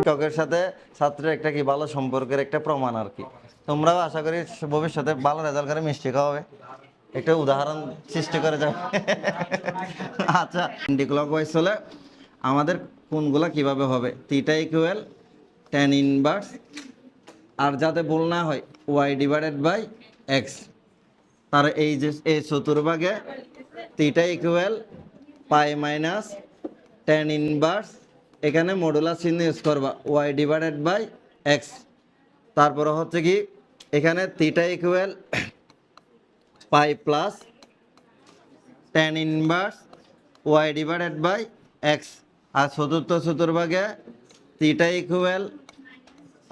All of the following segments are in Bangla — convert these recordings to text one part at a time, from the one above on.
শিক্ষকের সাথে ছাত্রের একটা কি ভালো সম্পর্কের একটা প্রমাণ আর কি। তোমরাও আশা করি ভবিষ্যতে ভালো রেজাল্ট করে মিষ্টি খাওয়াবে। একটা উদাহরণ সৃষ্টি করে যাবে। আচ্ছা ক্লক ওয়াইজ হলে আমাদের কোনগুলো কীভাবে হবে? থিটা ইকুয়াল টেন ইনভার্স আর যাতে ভুল না হয় ওয়াই ডিভাইডেড বাই এক্স তার এই যে, এই চতুর্ভাগে theta equal pi minus tan inverse এখানে মডুলার চিহ্ন ইউজ করবা ওয়াই ডিভাইডেড বাই এক্স তারপরে হচ্ছে কি, এখানে theta equal pi plus tan inverse Y divided by X আর চতুর্থ চতুর্ভাগে theta equal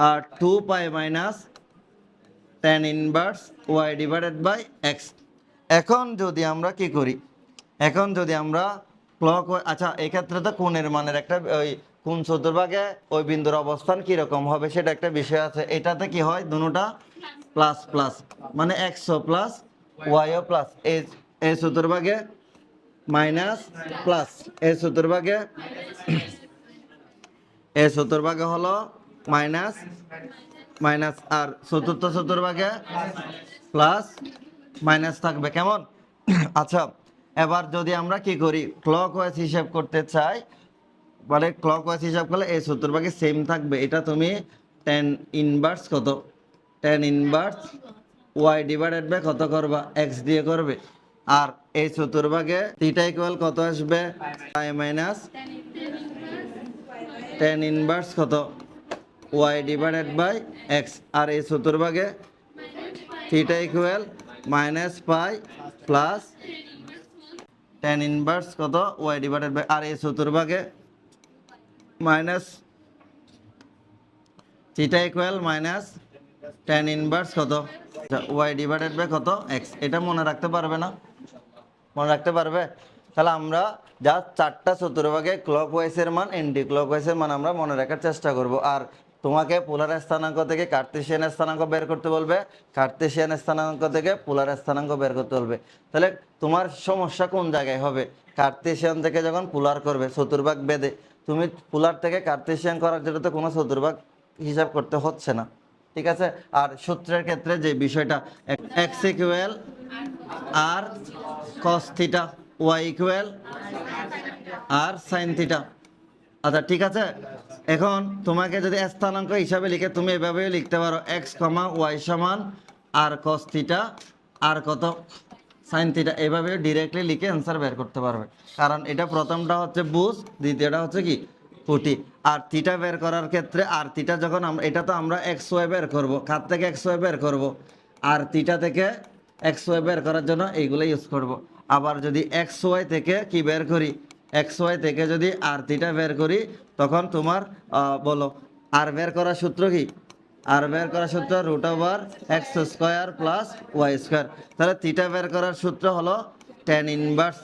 R two pi minus tan inverse Y divided by X এখন যদি আমরা কি করি, এখন যদি আমরা ক্লক আচ্ছা এক্ষেত্রে তো কোণের মানের একটা, ওই কোন চতুর্ভাগে ওই বিন্দুর অবস্থান কীরকম হবে সেটা একটা বিষয় আছে। এটাতে কি হয় দুটা? প্লাস প্লাস মানে একশো প্লাস ওয়াইও প্লাস এই চতুর্ভাগে মাইনাস প্লাস এই চতুর্ভাগে এই চতুর্ভাগে হলো মাইনাস মাইনাস আর চতুর্থ চতুর্ভাগে প্লাস মাইনাস থাকবে। কেমন? আচ্ছা এবার যদি আমরা কি করি ক্লক ওয়াইজ হিসাব করতে চাই মানে ক্লক ওয়াইজ হিসাব করলে এই চতুর্ভাগে সেম থাকবে। এটা তুমি টেন ইনভার্স কত? Tan inverse Y divided by কত করবা? এক্স দিয়ে করবে। আর এই চতুর্ভাগে থিটা ইকুয়াল কত আসবে? পাই মাইনাস টেন ইনভার্স কত? ওয়াই ডিভাইডেড বাই এক্স আর এই চতুর্ভাগে theta equal minus pi plus tan inverse কত? ওয়াই ডিভাইডেড বাই আর এই চতুর্ভাগে minus theta equal minus tan inverse কত? ওয়াই ডিভাইডেড বাই কত? এক্স এটা মনে রাখতে পারবে না? মনে রাখতে পারবে? তাহলে আমরা যা চারটা চতুর্ভাগে ক্লক ওয়াইজের মান এন্টি ক্লক ওয়াইজের মান আমরা মনে রাখার চেষ্টা করব। আর তোমাকে পোলার স্থানাঙ্ক থেকে কার্তেশিয়ান স্থানাঙ্ক বের করতে বলবে, কার্তেশিয়ান স্থানাঙ্ক থেকে পোলার স্থানাঙ্ক বের করতে বলবে। তাহলে তোমার সমস্যা কোন জায়গায় হবে? কার্তেশিয়ান থেকে যখন পোলার করবে, চতুর্ভাগ বেদে, তুমি পোলার থেকে কার্তেশিয়ান করার জন্য তো কোনো চতুর্ভাগ হিসাব করতে হচ্ছে না, ঠিক আছে? আর সূত্রের ক্ষেত্রে যে বিষয়টা, X equal R cos theta, Y equal R sine theta. আচ্ছা ঠিক আছে। এখন তোমাকে যদি স্থানাঙ্ক হিসাবে লিখে তুমি এভাবে লিখতে পারো এক্স কমা ওয়াই সমান আর কস থিটা আর কত? সাইন থিটা এভাবে ডিরেক্টলি লিখে অ্যান্সার বের করতে পারবে। কারণ এটা প্রথমটা হচ্ছে বুঝ, দ্বিতীয়টা হচ্ছে কি? পুটি। আর থিটা বের করার ক্ষেত্রে আর থিটা যখন আমরা এটা তো আমরা এক্স ওয়াই বের করব। খাত থেকে এক্স ওয়াই বের করব? আর থিটা থেকে এক্স ওয়াই বের করার জন্য এইগুলো ইউজ করব। আবার যদি এক্স ওয়াই থেকে কি বের করি? এক্স ওয়াই থেকে যদি আর থিটা বের করি, তখন তোমার বলো আর বের করার সূত্র কি? আর বের করার সূত্র root over X square plus Y square তাহলে থিটা বের করার সূত্র হলো tan inverse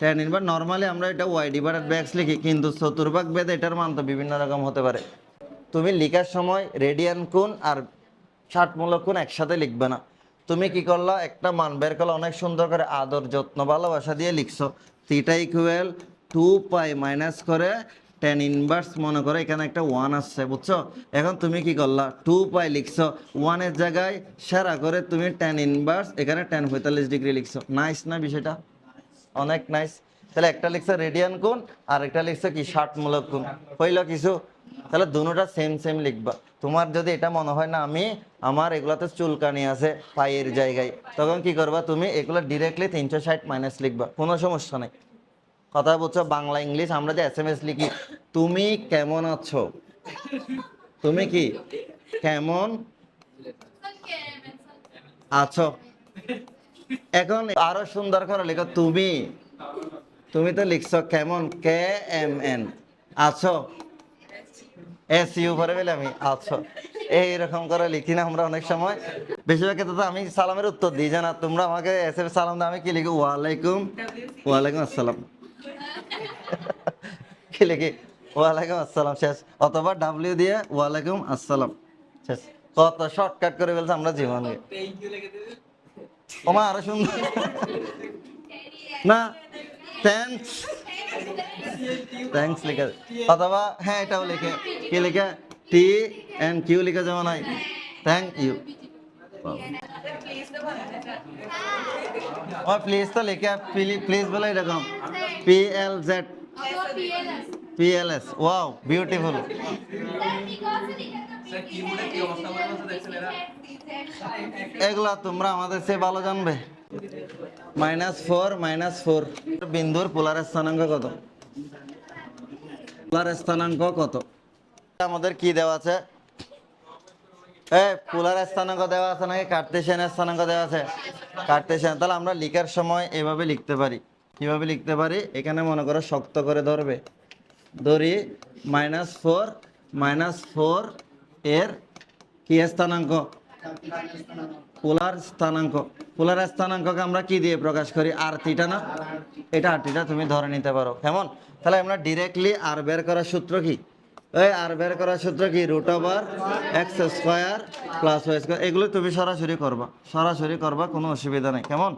tan inverse normally আমরা এটা ওয়াই ডিভাইডেড বাই এক্স লিখি, কিন্তু চতুর্ভাগ বেদে এটার মান তো বিভিন্ন রকম হতে পারে। তুমি লিখার সময় রেডিয়ান কোণ আর ষাটমূলক কোণ একসাথে লিখবে না। তুমি কি করলা? একটা মান বের করলে, অনেক সুন্দর করে আদর, যত্ন, ভালোবাসা দিয়ে লিখছো। Theta equal two pi minus করে টেন ইনভার্স মনে করো, এখানে একটা ওয়ান আসছে, বুঝছ? এখন তুমি কি করলা? টু পাই লিখছো ওয়ানের জায়গায় সেরা করে তুমি টেন ইনভার্স এখানে টেন পঁয়তাল্লিশ ডিগ্রি লিখছো। নাইস না বিষয়টা? অনেক নাইস তাহলে একটা লিখছে রেডিয়ান কোণ, আর একটা লিখছে কি ষাটমূলক কোণ। হইল কিছু? তাহলে দুটোটা সেম সেম লিখবা। তোমার যদি এটা মনে হয় না, আমি আমার এগুলাতে চুলকানি আছে পায়ের জায়গায়, তখন কি করবা তুমি? এগুলো ডিরেক্টলি তিনশো ষাট মাইনাস লিখবা। কোনো সমস্যা নেই। কথা বলছো বাংলা, ইংলিশ, আমরা যে এস এম এস লিখি। তুমি কেমন আছো? তুমি কি? কেমন? আছো। এখন আরও সুন্দর করে লেখো, তুমি। তুমি তো লিখছো কেমন? কে এম এন আছো? এস ইউ করে বলে আমি আছো। এইরকম করে লিখি না আমরা অনেক সময়। বেশিরভাগ ক্ষেত্রে আমি সালামের উত্তর দিই, জানা? তোমরা আমাকে এস এম সালাম দাও, আমি কি লিখি? ওয়ালাইকুম। ওয়ালাইকুম আসসালাম। কি ওয়ালাইকুম আসসালাম, শেষ। অথবা ডাব্লিউ দিয়ে, ওয়ালাইকুম আসসালাম, শেষ। কত শর্টকাট করে ফেলছে আমরা জীবনে ওমা, আরও সুন্দর। না থ্যাংকস থ্যাংকস লিখে। অথবা হ্যাঁ এটাও লিখে। কি লিখে? টি এন্ড কিউ লিখে যাওয়া নাই। থ্যাংক ইউ প্লিজ তো লিখে প্লিজ বলে এরকম। P L Z P L S wow beautiful এগুলা তোমরা আমাদের চেয়ে ভালো জানবে। Minus four minus four. বিন্দুর পোলার স্থানাঙ্ক কত? পোলার স্থানাঙ্ক কত? আমাদের কি দেওয়া আছে? এ পোলার স্থানাঙ্ক দেওয়া আছে নাকি? কার্টেশিয়ান স্থানাঙ্ক দেওয়া আছে। কার্টেশিয়ান তাহলে আমরা লিখার সময় এভাবে লিখতে পারি। কীভাবে লিখতে পারি? এখানে মনে করো শক্ত করে ধরবে। ধরি মাইনাস ফোর মাইনাস ফোর এর কি স্থানাঙ্ক? পোলার স্থানাঙ্ক। পোলার স্থানাঙ্ককে আমরা কি দিয়ে প্রকাশ করি? আর থিটা না? এটা আর থিটা তুমি ধরে নিতে পারো। কেমন? তাহলে আমরা ডিরেক্টলি আর বের করার সূত্র কি? ওই আর বের করার সূত্র কি? Root over X square plus Y square এগুলো তুমি সরাসরি করবা। সরাসরি করবা, কোনো অসুবিধা নেই। কেমন?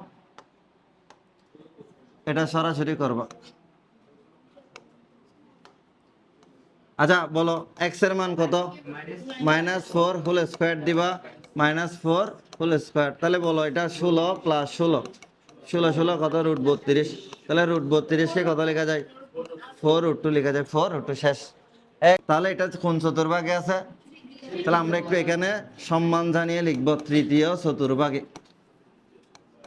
এটা সরাসরি করবা। আচ্ছা বলো এক্সের মান কত? মাইনাস ফোর হোল স্কোয়ার দিবা। মাইনাস ফোর হোল স্কোয়ার তাহলে বলো, এটা ষোলো প্লাস ষোলো। ষোলো ষোলো কত? রুট বত্রিশ। তাহলে রুট বত্রিশকে কত লেখা যায়? ফোর রুট টু লেখা যায়। ফোর রুট টু শেষ। এক, তাহলে এটা কোন চতুর্ভাগে আছে? তাহলে আমরা একটু এখানে সম্মান জানিয়ে লিখব, তৃতীয় চতুর্ভাগে।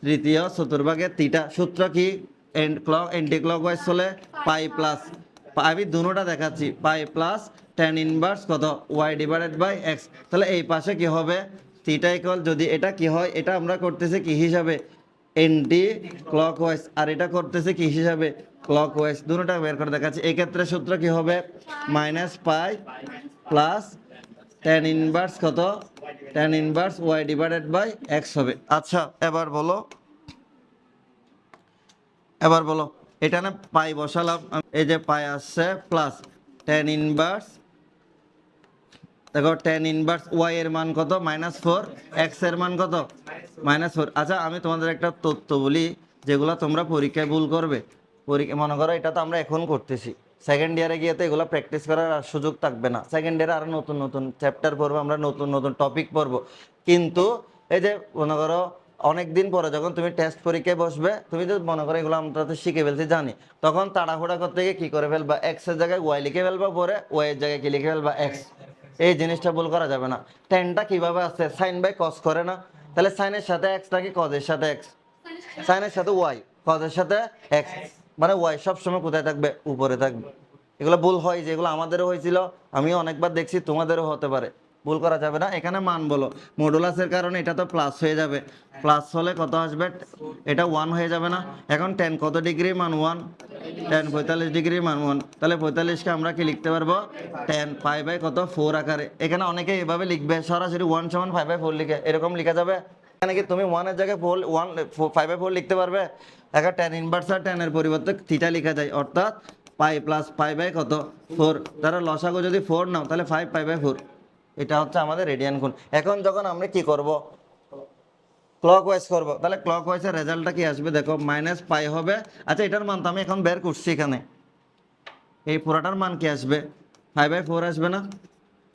তৃতীয় চতুর্ভাগে তিটা সূত্র কি? And clock anticlockwise চলে পাই প্লাস আমি দুটোটা দেখাচ্ছি। পাই প্লাস টেন ইনভার্স কত? ওয়াই ডিভাইডেড বাই এক্স তাহলে এই পাশে কি হবে? থিটা ইকুয়াল যদি এটা কি হয়, এটা আমরা করতেছি কি হিসাবে? এন্টি ক্লক ওয়াইজ আর এটা করতেছে কি হিসাবে? ক্লক ওয়াইজ দুটোটা বের করে দেখাচ্ছি। এক্ষেত্রে সূত্র কি হবে? Minus pi plus tan inverse কত? Tan inverse Y divided by X হবে। আচ্ছা এবার বলো। এবার বলো এটা না পাই বসালাম, এই যে পাই আসছে প্লাস টেন ইনভার্স দেখো টেন ইনভার্স ওয়াই এর মান কত? মাইনাস ফোর এক্সের মান কত? মাইনাস ফোর আচ্ছা আমি তোমাদের একটা তথ্য বলি, যেগুলো তোমরা পরীক্ষায় ভুল করবে। পরীক্ষা মনে করো, এটা তো আমরা এখন করতেছি। সেকেন্ড ইয়ারে গিয়ে তো এগুলো প্র্যাকটিস করার আর সুযোগ থাকবে না। সেকেন্ড ইয়ারে আরও নতুন নতুন চ্যাপ্টার পড়ব, আমরা নতুন নতুন টপিক পড়ব। কিন্তু, এই যে মনে করো অনেক দিন পরে যখন তুমি টেস্ট পরীক্ষায় বসবে, তুমি যদি মনে করো এগুলো আমরা তো শিখে ফেলছি, জানি। তখন তাড়াহুড়া করতে গিয়ে কি করে ফেলবা? এক্সের জায়গায় ওয়াই লিখে ফেলবা, পরে ওয়াই এর জায়গায় কি লিখে ফেলবা? এক্স এই জিনিসটা ভুল করা যাবে না। টেনটা কীভাবে আছে? সাইন বাই কস করে না। তাহলে সাইনের সাথে এক্স নাকি কজের সাথে এক্স সাইনের সাথে ওয়াই কজের সাথে এক্স মানে ওয়াই সবসময় কোথায় থাকবে? উপরে থাকবে। এগুলো ভুল হয় যেগুলো আমাদেরও হয়েছিল, আমিও অনেকবার দেখছি, তোমাদেরও হতে পারে। ভুল করা যাবে না। এখানে মান বলো। মডুলাসের কারণে এটা তো প্লাস হয়ে যাবে। প্লাস হলে কত আসবে? এটা ওয়ান হয়ে যাবে না। এখন টেন কত ডিগ্রি মান ওয়ান টেন পঁয়তাল্লিশ ডিগ্রি মান ওয়ান তাহলে পঁয়তাল্লিশকে আমরা কি লিখতে পারব? টেন ফাইভ বাই কত? ফোর আকারে। এখানে অনেকে এভাবে লিখবে, সরাসরি ওয়ান সমান ফাইভ বাই ফোর লিখে। এরকম লেখা যাবে? এখানে কি তুমি ওয়ানের জায়গায় four one five by four লিখতে পারবে? এখন টেন ইনভার্স আর টেনের পরিবর্তে থিটা লেখা যায়। অর্থাৎ পাই প্লাস ফাইভ বাই কত? ফোর তারা লসাগো যদি ফোর নাও, তাহলে ফাইভ পাই বাই ফোর এটা হচ্ছে আমাদের রেডিয়ান কোণ এখন যখন আমরা কি করব? ক্লক ওয়াইজ করব। তাহলে ক্লক ওয়াইজের রেজাল্টটা কি আসবে? দেখো মাইনাস পাই হবে। আচ্ছা এটার মান তো আমি এখন বের করছি এখানে। এই পুরাটার মান কি আসবে? ফাইভ বাই ফোর আসবে না?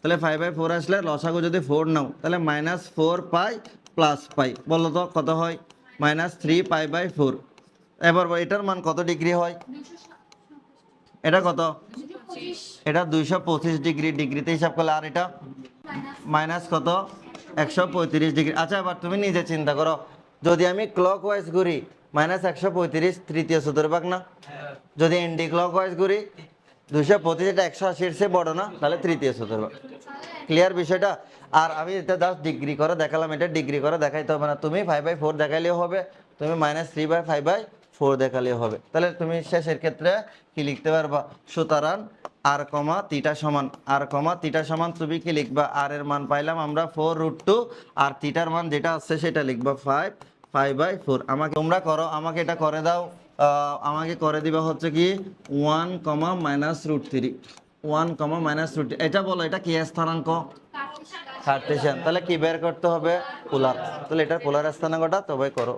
তাহলে ফাইভ বাই ফোর আসলে লসাগু যদি ফোর নাও, তাহলে minus four pi plus pi বলো তো, কত হয়? Minus three pi by four এবার এটার মান কত ডিগ্রি হয়? এটা কত? এটা দুইশো পঁচিশ ডিগ্রি ডিগ্রিতে হিসাব করলে আর এটা মাইনাস। কত? একশো পঁয়ত্রিশ ডিগ্রি। আচ্ছা এবার তুমি নিজে চিন্তা করো। যদি আমি ক্লক ওয়াইজ ঘুরি মাইনাস একশো পঁয়ত্রিশ তৃতীয় চতুর্ভাগ না? যদি এন্টি ক্লক ওয়াইজ ঘুরি দুইশো পঁচিশ এটা একশো আশির চেয়ে বড় না? তাহলে তৃতীয় চতুর্ভাগ। ক্লিয়ার বিষয়টা? আর আমি এটা জাস্ট ডিগ্রি করে দেখালাম এটা ডিগ্রি করে দেখাইতে হবে না। তুমি ফাইভ বাই ফোর দেখাইলেও হবে। তুমি minus three by five by four দেখালেও হবে। তাহলে তুমি শেষের ক্ষেত্রে কি লিখতে পারবা? সুতরাং আর কমা তিটা সমান আর কমা তিটা সমান তুমি কি লিখবা? আর এর মান পাইলাম আমরা ফোর রুট টু আর তিটার মান যেটা আছে সেটা লিখবা ফাইভ ফাইভ বাই ফোর আমাকে তোমরা করো, আমাকে এটা করে দাও। আমাকে করে দিবা হচ্ছে কি one comma minus root three one comma minus root এটা বলো, এটা কি স্থানাঙ্ক? কার্টেশিয়ান তাহলে কি বের করতে হবে? পোলার তাহলে এটার পোলার স্থানাঙ্কটা তবে করো।